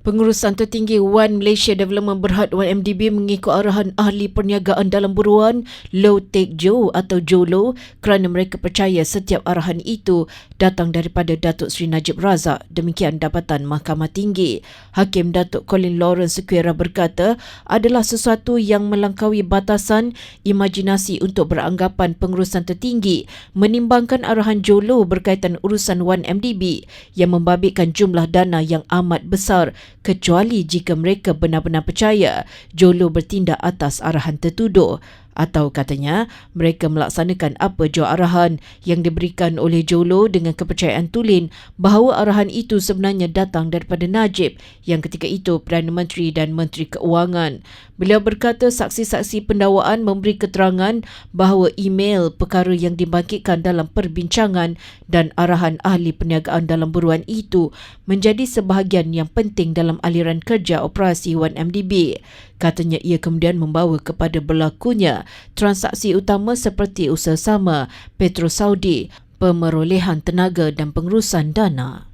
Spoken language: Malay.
Pengurusan tertinggi One Malaysia Development Berhad 1MDB mengikut arahan ahli perniagaan dalam buruan Low Take Joe atau Jolo kerana mereka percaya setiap arahan itu datang daripada Datuk Seri Najib Razak. Demikian dapatan Mahkamah Tinggi. Hakim Datuk Colin Lawrence Sequeira berkata adalah sesuatu yang melangkaui batasan imajinasi untuk beranggapan pengurusan tertinggi menimbangkan arahan Jolo berkaitan urusan 1MDB yang membabitkan jumlah dana yang amat besar kecuali jika mereka benar-benar percaya Jolo bertindak atas arahan tertuduh atau katanya mereka melaksanakan apa jua arahan yang diberikan oleh Jolo dengan kepercayaan tulen bahawa arahan itu sebenarnya datang daripada Najib yang ketika itu Perdana Menteri dan Menteri Keuangan. Beliau berkata saksi-saksi pendakwaan memberi keterangan bahawa email perkara yang dibangkitkan dalam perbincangan dan arahan ahli perniagaan dalam buruan itu menjadi sebahagian yang penting dalam aliran kerja operasi 1MDB. Katanya ia kemudian membawa kepada berlakunya transaksi utama seperti usaha sama Petro Saudi, pemerolehan tenaga dan pengurusan dana.